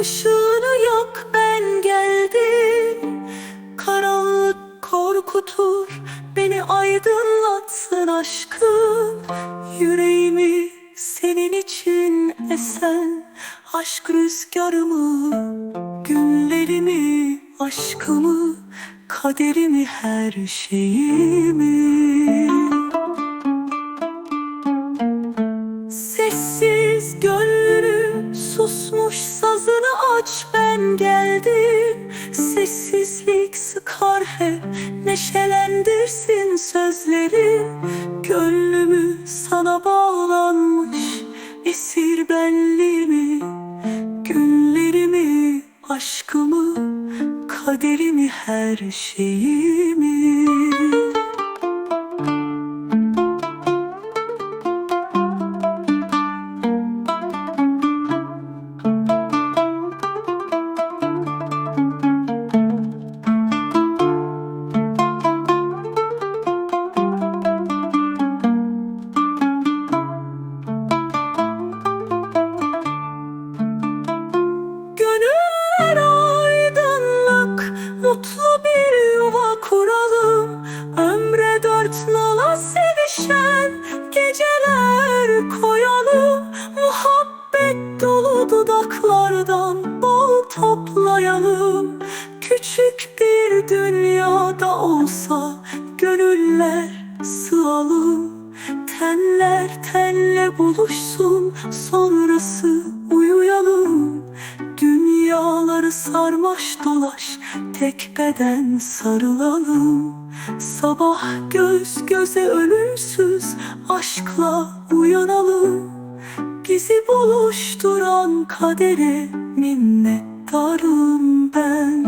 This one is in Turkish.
Işığını yak ben geldim. Karanlık korkutur Beni aydınlatsın aşkın Yüreğimi senin için esen Aşk rüzgarımı Günlerimi Aşkımı Kaderimi her şeyimi. Neşelendirsin sözleri Gönlümü sana bağlanmış esir benliğimi Günlerimi, aşkımı, kaderimi, her şeyimi mutlu bir yuva kuralım Ömre dört nala sevişen geceler koyalım. Muhabbet dolu dudaklardan bol toplayalım. Küçük bir dünyada olsa gönüller sığalım. Tenler tenle buluşsun sonrası Sarmaş dolaş tek beden sarılalım. Sabah göz göze ölümsüz aşkla uyanalım. Bizi buluşturan kadere minnettarım ben